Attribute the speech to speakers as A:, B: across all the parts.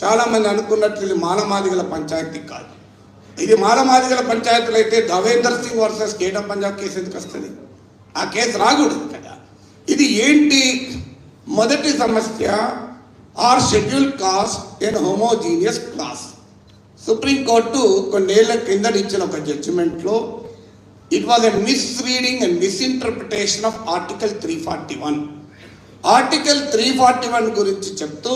A: చాలా మంది అనుకున్నట్లు ఇది పంచాయతీ కాదు. ఇది మానమాదిగల పంచాయతీలు అయితే Davinder Singh versus state Punjab case ఎందుకు వస్తుంది? ఆ కేసు రాకూడదు కదా. ఇది ఏంటి? మొదటి సమస్య are schedule caste in homogeneous class. Supreme court కొన్నేళ్ళ కిందట ఇచ్చిన ఒక జడ్జిమెంట్లో it was a misreading and misinterpretation of article three forty one article three forty one గురించి చెప్తూ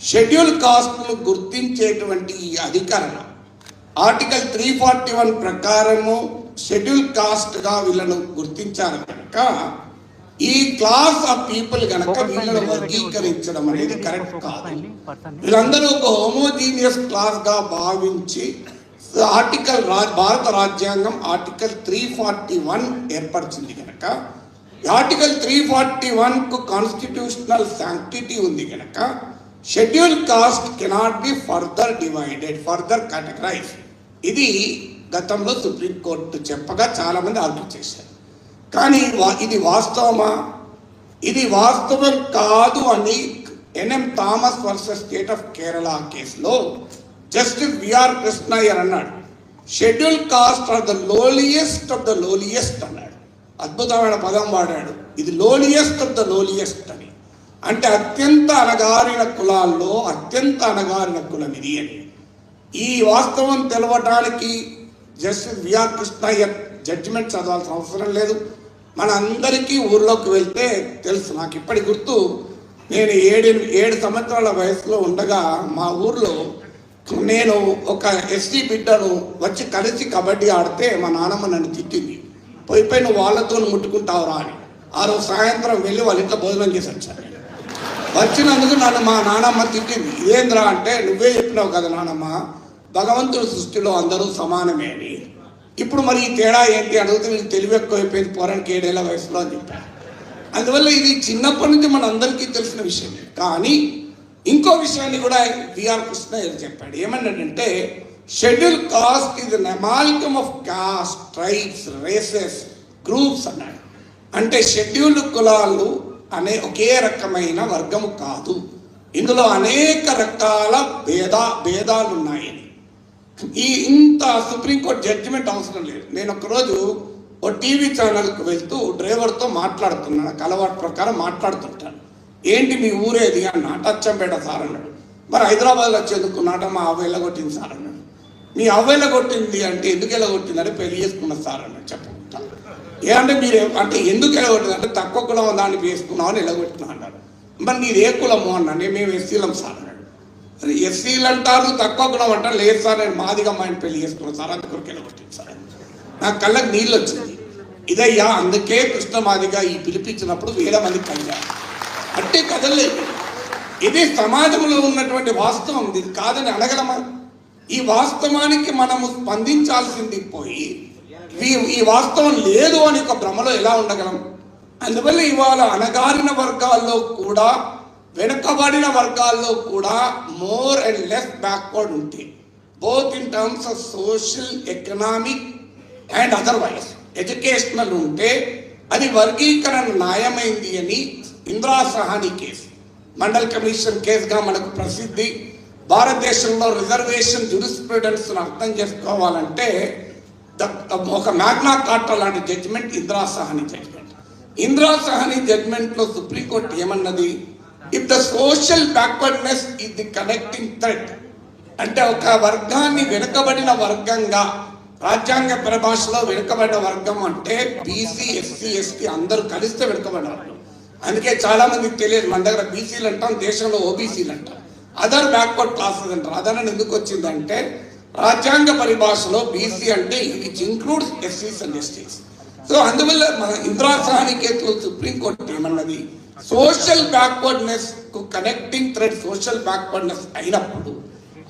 A: షెడ్యూల్ కాస్ట్ను గుర్తించేటువంటి ఈ అధికరణ. ఆర్టికల్ త్రీ ఫార్టీ వన్ ప్రకారము షెడ్యూల్ కాస్ట్గా వీళ్ళను గుర్తించారు కనుక ఈ క్లాస్ ఆఫ్ పీపుల్ కనుక వీళ్ళను వర్గీకరించడం అనేది కరెక్ట్ కాదు. వీళ్ళందరూ ఒక హోమోజీనియస్ క్లాస్గా భావించి ఆర్టికల్ భారత రాజ్యాంగం ఆర్టికల్ త్రీ ఫార్టీ వన్ ఏర్పరిచింది కనుక ఆర్టికల్ త్రీ ఫార్టీ వన్కు కాన్స్టిట్యూషనల్ శాంక్టిటీ ఉంది కనుక schedule caste cannot be further divided further categorize ఇది గతంలో సుప్రీంకోర్టు చెప్పగా చాలా మంది ఆర్గ్యూ చేశారు. కానీ వా- ఇది వాస్తవమా? ఇది వాస్తవం కాదు అని NM Thomas versus state of Kerala కేసులో జస్టిస్ విఆర్ కృష్ణయ్యర్ అన్నాడు. Schedule caste are the lowliest of the lowliest అన్నాడు. అద్భుతమైన పదం వాడాడు. ఇది లోలియెస్ట్ ఆఫ్ ద లోలియెస్ట్ అని. అంటే అత్యంత అనగారిన కులాల్లో అత్యంత అనగారిన కులం ఇది అని. ఈ వాస్తవం తెలవటానికి జస్టిస్ విఆర్ కృష్ణయ్య జడ్జిమెంట్ చదవాల్సిన అవసరం లేదు. మన అందరికీ ఊర్లోకి వెళ్తే తెలుసు నాకు ఇప్పటి గుర్తు నేను ఏడు ఏడు సంవత్సరాల వయసులో ఉండగా మా ఊర్లో నేను ఒక ఎస్టీ బిడ్డను వచ్చి కలిసి కబడ్డీ ఆడితే మా నాన్నమ్మ నన్ను తిట్టింది. పోయిపోయి నువ్వు వాళ్ళతో ముట్టుకుంటావురా అని. ఆ రోజు సాయంత్రం వెళ్ళి వాళ్ళ ఇంట్లో భోజనం చేసి వచ్చాను వచ్చినందుకు నన్ను మా నానమ్మ తిట్టింది. ఏంద్రా అంటే నువ్వే చెప్పినావు కదా నానమ్మ భగవంతుడి సృష్టిలో అందరూ సమానమే అని. ఇప్పుడు మరి ఈ తేడా ఏంటి అడిగితే వీళ్ళు తెలివి ఎక్కువైపోయింది పోరానికి ఏడేళ్ళ వయసులో అని చెప్పారు. అందువల్ల ఇది చిన్నప్పటి నుంచి మన అందరికీ తెలిసిన విషయమే కానీ ఇంకో విషయాన్ని కూడా విఆర్ కృష్ణ గారు చెప్పాడు. ఏమన్నాడంటే షెడ్యూల్ కాస్ట్ ఇది amalgam of caste tribes races groups అన్నాడు. అంటే షెడ్యూల్డ్ కులాలు అనే ఒకే రకమైన వర్గము కాదు. ఇందులో అనేక రకాల భేద భేదాలు ఉన్నాయి ఈ ఇంత సుప్రీంకోర్టు జడ్జిమెంట్ అవసరం లేదు. నేను ఒకరోజు ఓ టీవీ ఛానల్కి వెళ్తూ డ్రైవర్తో మాట్లాడుతున్నాను. అలవాటు ప్రకారం మాట్లాడుతుంటాను. ఏంటి మీ ఊరేది అన్న అచ్చంపేట సార్ అన్నాడు. మరి హైదరాబాద్లో చదువుకున్నాట మా అవ్వ కొట్టింది సార్ అన్నాడు. మీ అవ్వ కొట్టింది అంటే ఎందుకు ఎలా అంటే పెళ్ళి చేసుకున్న సార్ అన్నాడు. చెప్పుకుంటాను ఏ అంటే మీరు అంటే ఎందుకు ఎలగొట్టింది అంటే తక్కువ కులం దాన్ని వేసుకున్నావు అని ఎలగొట్టినా అన్నాడు. మరి నీది ఏ కులము అన్నాను మేము ఎస్సీలం సార్ అన్నాడు. మరి ఎస్సీలు అంటారు తక్కువ కులం అంటారు. లేదు సార్ నేను మాదిగా మా ఆయన పెళ్ళి చేసుకున్నాను సార్. అందుకొరకు ఎలగొట్టింది సార్. నా కళ్ళకి నీళ్ళు వచ్చింది. ఇదయ్యా అందుకే కృష్ణమాదిగా ఈ పిలిపించినప్పుడు వేల మంది కలిగారు అంటే కదలేదు ఇది సమాజంలో ఉన్నటువంటి వాస్తవం. ఇది కాదని అడగలమా? ఈ వాస్తవానికి మనము స్పందించాల్సింది పోయి ఈ- ఈ వాస్తవం లేదు అని ఒక భ్రమలో ఎలా ఉండగలం? అందువల్ల ఇవాళ అణగారిన వర్గాల్లో కూడా వెనుకబడిన వర్గాల్లో కూడా మోర్ అండ్ లెస్ బ్యాక్వర్డ్ ఉంది both in terms of social economic and otherwise educational ఉంటే అది వర్గీకరణ న్యాయమైంది అని ఇంద్రా సహాని కేసు మండల్ కమిషన్ కేసుగా మనకు ప్రసిద్ధి. భారతదేశంలో రిజర్వేషన్ జురిస్ప్రూడెన్స్ అర్థం చేసుకోవాలంటే ఒక మ్యాగ్నా కార్టా లాంటి జడ్జిమెంట్ ఇందిరా సహాని జడ్జిమెంట్ ఇందిరా సహాని జడ్జిమెంట్లో సుప్రీంకోర్టు ఏమన్నది? If the social backwardness is the connecting thread అంటే ఒక వర్గాన్ని వెనుకబడిన వర్గంగా రాజ్యాంగ పరిభాషలో వెనుకబడిన వర్గం అంటే బీసీ ఎస్సీ ఎస్టీ అందరూ కలిస్తే వెనుకబడిన వర్గం అందుకే చాలా మందికి తెలియదు మన దగ్గర బీసీలు అంటాం దేశంలో ఓబీసీలు అంటాం అదర్ బ్యాక్వర్డ్ క్లాసెస్ అంటారు. అదనని ఎందుకు వచ్చిందంటే రాజ్యాంగ పరిభాషలో బీసీ అంటే ఇట్ ఇంక్లూడ్స్ ఎస్సీస్ అండ్ ఎస్టీస్ సో అందువల్ల మన ఇంద్రా సహాని కేసులో సుప్రీంకోర్టు ఏమన్నది? సోషల్ బ్యాక్వర్డ్నెస్కు కనెక్టింగ్ థ్రెడ్ సోషల్ బ్యాక్వర్డ్నెస్ అయినప్పుడు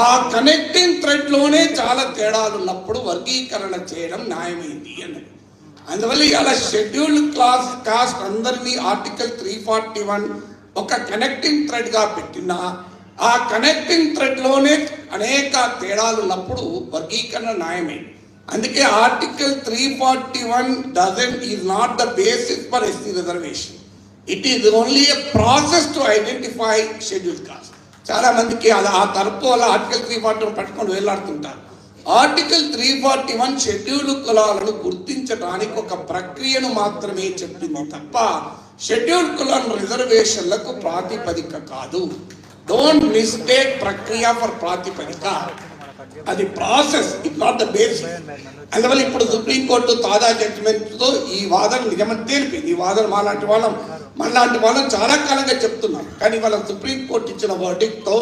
A: ఆ కనెక్టింగ్ థ్రెడ్లోనే చాలా తేడాలు ఉన్నప్పుడు వర్గీకరణ చేయడం న్యాయమైంది అన్నది. అందువల్ల ఇవాళ షెడ్యూల్డ్ క్లాస్ కాస్ట్ అందరినీ ఆర్టికల్ త్రీ ఫార్టీ వన్ ఒక కనెక్టింగ్ థ్రెడ్గా పెట్టినా ఆ కనెక్టింగ్ థ్రెడ్లోనే అనేక తేడాలు ఉన్నప్పుడు వర్గీకరణ న్యాయమే. అందుకే article three forty one doesn't is not the basis for SC reservation it is only a process to identify schedule caste చాలా మందికి అలా ఆ తరపు వల్ల ఆర్టికల్ త్రీ ఫార్టీ వన్ పట్టుకొని వేలాడుతుంటారు. Article three forty one schedule కులాలను గుర్తించడానికి ఒక ప్రక్రియను మాత్రమే చెప్పింది తప్ప షెడ్యూల్ కులాల రిజర్వేషన్లకు ప్రాతిపదిక కాదు. డోంట్ మిస్టేక్ ప్రక్రియ ఫర్ ప్రాతిపదిక. అది process it not the basic అందువల్ల ఇప్పుడు సుప్రీంకోర్టు తాజా జడ్జిమెంట్తో ఈ వాదన నిజమని తేలిపింది ఈ వాదన మాలాంటి వాళ్ళం మనలాంటి వాళ్ళం చాలా కాలంగా చెప్తున్నాం. కానీ వాళ్ళ సుప్రీంకోర్టు ఇచ్చిన verdict తో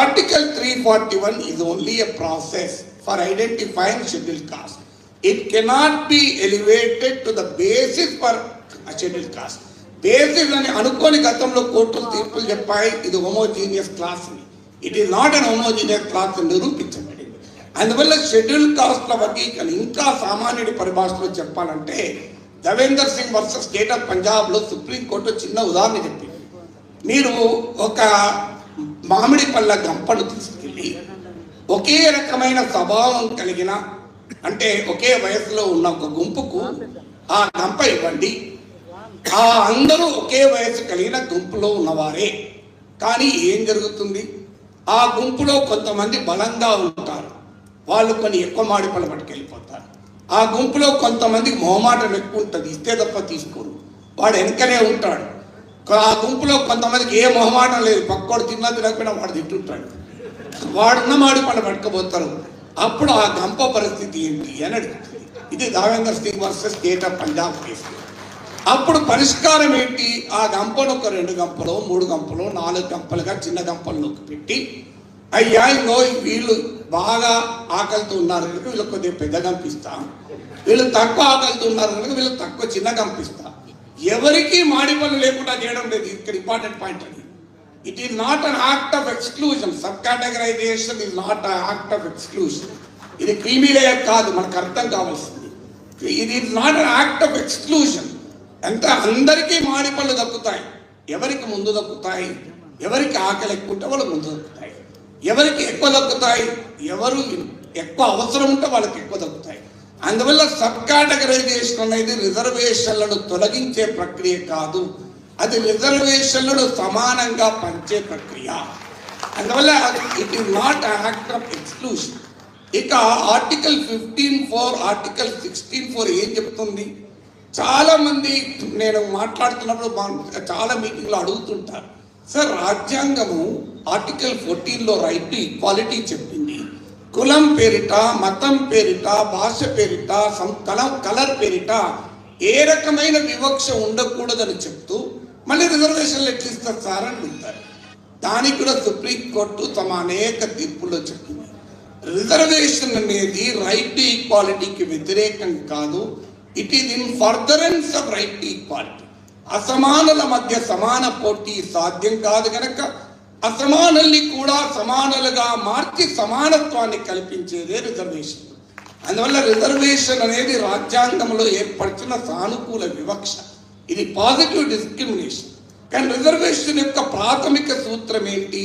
A: article three forty one is only a process for identifying schedule caste it cannot be elevated to the basis for schedule caste basis అని అనుకోని గతంలో కోర్టులు తీర్పులు చెప్పాయి. ఇది హోమోజీనియస్ క్లాస్ అని it is not an homogeneous class అని నిరూపించబడింది. అందువల్ల షెడ్యూల్ కాస్ట్ల వర్గీకరణ ఇంకా సామాన్యుడి పరిభాషలో చెప్పాలంటే Devinder Singh versus state of పంజాబ్లో సుప్రీంకోర్టు చిన్న ఉదాహరణ చెప్పింది. మీరు ఒక మామిడి పళ్ళ గంపను తీసుకెళ్ళి ఒకే రకమైన స్వభావం కలిగిన అంటే ఒకే వయసులో ఉన్న ఒక గుంపుకు ఆ గంప ఇవ్వండి. ఆ అందరూ ఒకే వయసు కలిగిన గుంపులో ఉన్నవారే. కానీ ఏం జరుగుతుంది? ఆ గుంపులో కొంతమంది బలంగా ఉంటారు. వాళ్ళు కొన్ని ఎక్కువ మాడిపల పట్టుకెళ్ళిపోతారు. ఆ గుంపులో కొంతమంది మొహమాటం ఎక్కువ ఉంటుంది ఇస్తే తప్ప తీసుకోరు. వాడు వెనకనే ఉంటాడు. ఆ గుంపులో కొంతమందికి ఏ మొహమాటం లేదు. పక్కోడు తిన్నా తినకపోయినా వాడు తింటుంటాడు. వాడున్న మాడి పళ్ళు పట్టుకపోతారు. అప్పుడు ఆ గంప పరిస్థితి ఏంటి అని అడుగుతుంది. ఇది Davinder Singh versus state of Punjab case. అప్పుడు పరిష్కారం ఏంటి? ఆ గంపను ఒక రెండు గంపలు మూడు గంపలు నాలుగు గంపలుగా చిన్న గంపల్లోకి పెట్టి అయ్యా ఇంకో వీళ్ళు బాగా ఆకలితో ఉన్నారు కనుక వీళ్ళు కొద్దిగా పెద్ద గంపిస్తా వీళ్ళు తక్కువ ఆకలితో ఉన్నారు కనుక వీళ్ళు తక్కువ చిన్న గంపిస్తా ఎవరికి మాడి పనులు లేకుండా చేయడం లేదు. ఇక్కడ ఇంపార్టెంట్ పాయింట్ అది. It is not an act of exclusion sub categorization is not act of exclusion ఇది క్రీమీ లేయర్ కాదు మనకు అర్థం కావాల్సింది. ఇది not an act of exclusion అంటే అందరికీ మామిడిపళ్ళు దక్కుతాయి. ఎవరికి ముందు దక్కుతాయి? ఎవరికి ఆకలి ఎక్కువ ఉంటే వాళ్ళు ముందు దక్కుతాయి. ఎవరికి ఎక్కువ దక్కుతాయి? ఎవరు ఎక్కువ అవసరం ఉంటే వాళ్ళకి ఎక్కువ దక్కుతాయి. అందువల్ల సబ్ కేటగరైజేషన్ అనేది రిజర్వేషన్లను తొలగించే ప్రక్రియ కాదు. అది రిజర్వేషన్లను సమానంగా పంచే ప్రక్రియ. అందువల్ల it is not act of exclusion. ఇక article fifteen four article sixteen four ఏం చెప్తుంది? చాలామంది నేను మాట్లాడుతున్నప్పుడు చాలా మీటింగ్లో అడుగుతుంటారు. సార్ రాజ్యాంగము ఆర్టికల్ ఫోర్టీన్లో రైట్ టు ఈక్వాలిటీ చెప్పింది. కులం పేరిట మతం పేరిట భాష పేరిట సం- కలం కలర్ పేరిట ఏ రకమైన వివక్ష ఉండకూడదని చెప్తూ మళ్ళీ రిజర్వేషన్లు ఎట్లిస్తారు సార్? అని ఉంటారు దానికి కూడా సుప్రీంకోర్టు తమ అనేక తీర్పుల్లో చెప్పింది. రిజర్వేషన్ అనేది రైట్ టు ఈక్వాలిటీకి వ్యతిరేకం కాదు. It is in furtherance of right equality అసమానుల మధ్య సమాన పోటీ సాధ్యం కాదు గనక అసమానుల్ని కూడా సమానులుగా మార్చి సమానత్వాన్ని కల్పించేదే రిజర్వేషన్ అందువల్ల రిజర్వేషన్ అనేది రాజ్యాంగంలో ఏర్పరిచిన సానుకూల వివక్ష ఇది పాజిటివ్ డిస్క్రిమినేషన్ కానీ రిజర్వేషన్ యొక్క ప్రాథమిక సూత్రం ఏంటి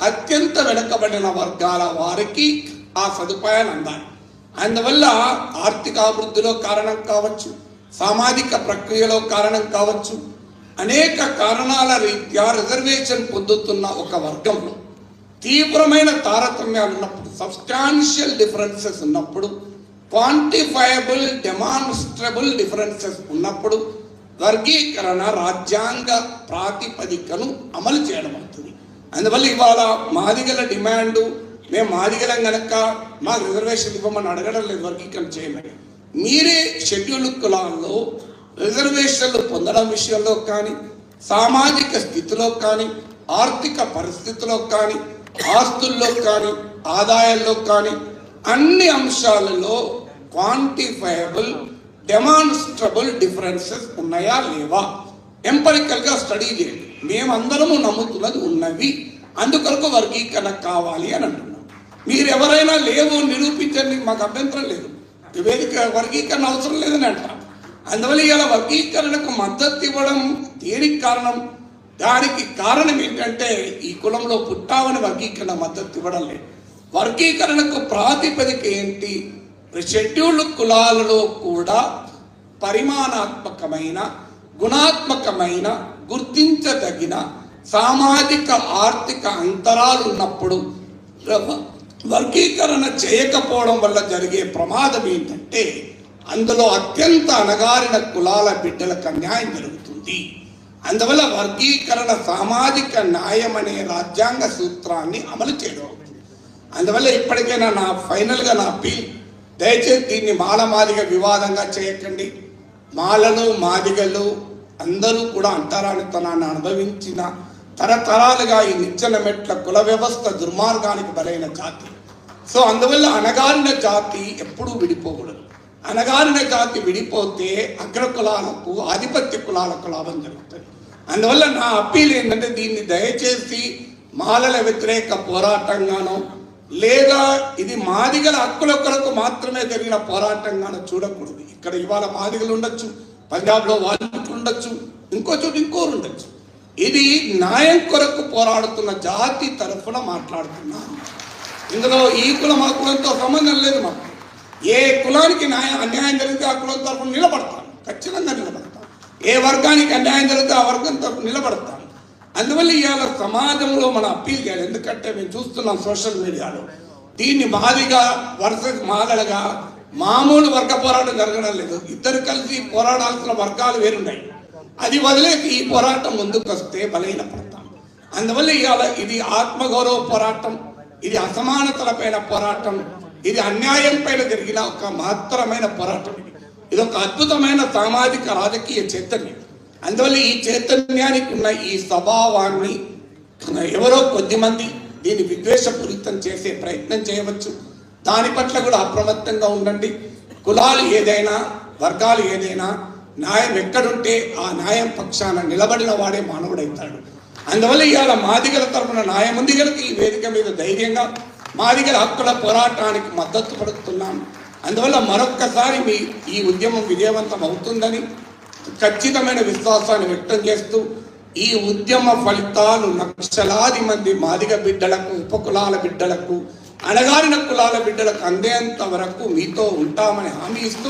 A: అత్యంత వెనుకబడిన వర్గాల వారికి ఆ సదుపాయాలు అందాలి అందువల్ల ఆర్థిక అభివృద్ధిలో కారణం కావచ్చు సామాజిక ప్రక్రియలో కారణం కావచ్చు. అనేక కారణాల రీత్యా రిజర్వేషన్ పొందుతున్న ఒక వర్గంలో తీవ్రమైన తారతమ్యాలు ఉన్నప్పుడు సబ్స్టాన్షియల్ డిఫరెన్సెస్ ఉన్నప్పుడు క్వాంటిఫైయబుల్ డెమాన్స్ట్రబుల్ డిఫరెన్సెస్ ఉన్నప్పుడు వర్గీకరణ రాజ్యాంగ ప్రాతిపదికను అమలు చేయడం అవుతుంది. అందువల్ల ఇవాళ మాదిగల డిమాండు మేము మాదిగలం కనుక మాకు రిజర్వేషన్ ఇవ్వమని అడగడం లేదు వర్గీకరణ చేయమని. మీరే షెడ్యూల్ కులాల్లో రిజర్వేషన్లు పొందడం విషయంలో కానీ సామాజిక స్థితిలో కానీ ఆర్థిక పరిస్థితిలో కానీ ఆస్తుల్లో కానీ ఆదాయాల్లో కానీ అన్ని అంశాలలో క్వాంటిఫైయబుల్ డెమాన్స్ట్రబుల్ డిఫరెన్సెస్ ఉన్నాయా లేవా? ఎంపరికల్గా స్టడీ చేయండి. మేమందరము నమ్ముతున్నది ఉన్నవి. అందుకొరకు వర్గీకరణ కావాలి అని అంటున్నాం. మీరు ఎవరైనా లేవు నిరూపించండి మాకు అభ్యంతరం లేదు. వివేక వర్గీకరణ అవసరం లేదని అంట అందువల్ల ఇలా వర్గీకరణకు మద్దతు ఇవ్వడం దేనికి కారణం? దానికి కారణం ఏంటంటే ఈ కులంలో పుట్టావని వర్గీకరణ మద్దతు ఇవ్వడం లేదు. వర్గీకరణకు ప్రాతిపదిక ఏంటి? షెడ్యూల్డ్ కులాలలో కూడా పరిమాణాత్మకమైన గుణాత్మకమైన గుర్తించదగిన సామాజిక ఆర్థిక అంతరాలు ఉన్నప్పుడు వర్గీకరణ చేయకపోవడం వల్ల జరిగే ప్రమాదం ఏంటంటే అందులో అత్యంత అణగారిన కులాల బిడ్డలకు అన్యాయం జరుగుతుంది. అందువల్ల వర్గీకరణ సామాజిక న్యాయం అనే రాజ్యాంగ సూత్రాన్ని అమలు చేయడం. అందువల్ల ఇప్పటికైనా నా ఫైనల్గా నా అప్పీల్ దయచేసి దీన్ని మాలమాదిగ వివాదంగా చేయకండి. మాలలు మాదిగలు అందరూ కూడా అంటరానితనాన్ని అనుభవించిన తరతరాలుగా ఈ నిచ్చెన మెట్ల కుల వ్యవస్థ దుర్మార్గానికి బలైన జాతి. సో అందువల్ల అనగారిన జాతి ఎప్పుడూ విడిపోకూడదు. అనగారిన జాతి విడిపోతే అగ్ర కులాలకు ఆధిపత్య కులాలకు లాభం జరుగుతుంది. అందువల్ల నా అప్పీల్ ఏంటంటే దీన్ని దయచేసి మాలల వ్యతిరేక పోరాటంగానో లేదా ఇది మాదిగల హక్కుల కొరకు మాత్రమే జరిగిన పోరాటంగానో చూడకూడదు. ఇక్కడ ఇవాళ మాదిగలు ఉండొచ్చు పంజాబ్లో వాళ్ళు ఉండొచ్చు ఇంకో చోటు ఇంకోరు ఉండొచ్చు. ఇది న్యాయం కొరకు పోరాడుతున్న జాతి తరఫున మాట్లాడుతున్నాను ఇందులో ఈ కులం ఆ కులంతో సంబంధం లేదు మాకు. ఏ కులానికి న్యాయం అన్యాయం జరిగితే ఆ కులం తరఫున నిలబడతాను ఖచ్చితంగా నిలబడతాను ఏ వర్గానికి అన్యాయం జరిగితే ఆ వర్గం తరఫున నిలబడతాను అందువల్ల ఇవాళ సమాజంలో మనం అప్పీల్ చేయాలి. ఎందుకంటే మేము చూస్తున్నాం సోషల్ మీడియాలో. దీన్ని మాదిగా వర్సెస్ మాదలగా మామూలు వర్గ పోరాటం జరగడం లేదు. ఇద్దరు కలిసి పోరాడాల్సిన వర్గాలు వేరున్నాయి. అది వదిలేసి ఈ పోరాటం ముందుకు వస్తే బలహీన పడతాం. అందువల్ల ఇవాళ ఇది ఆత్మగౌరవ పోరాటం ఇది అసమానతలపైన పోరాటం ఇది అన్యాయం పైన జరిగిన ఒక మహత్తరమైన పోరాటం ఇది. ఇది ఒక అద్భుతమైన సామాజిక రాజకీయ చైతన్యం. అందువల్ల ఈ చైతన్యానికి ఉన్న ఈ స్వభావాన్ని ఎవరో కొద్దిమంది దీన్ని విద్వేషపూరితం చేసే ప్రయత్నం చేయవచ్చు. దాని పట్ల కూడా అప్రమత్తంగా ఉండండి. కులాలు ఏదైనా వర్గాలు ఏదైనా న్యాయం ఎక్కడుంటే ఆ న్యాయం పక్షాన నిలబడిన వాడే మానవుడైతాడు. అందువల్ల ఇవాళ మాదిగల తరపున న్యాయం ఉంది కనుక ఈ వేదిక మీద ధైర్యంగా మాదిగల హక్కుల పోరాటానికి మద్దతు పడుతున్నాం అందువల్ల మరొక్కసారి మీ ఈ ఉద్యమం విజయవంతం అవుతుందని ఖచ్చితమైన విశ్వాసాన్ని వ్యక్తం చేస్తూ ఈ ఉద్యమ ఫలితాలు లక్షలాది మంది మాదిగ బిడ్డలకు ఉపకులాల బిడ్డలకు అణగారిన కులాల బిడ్డలకు అందేంత వరకు మీతో ఉంటామని హామీ ఇస్తూ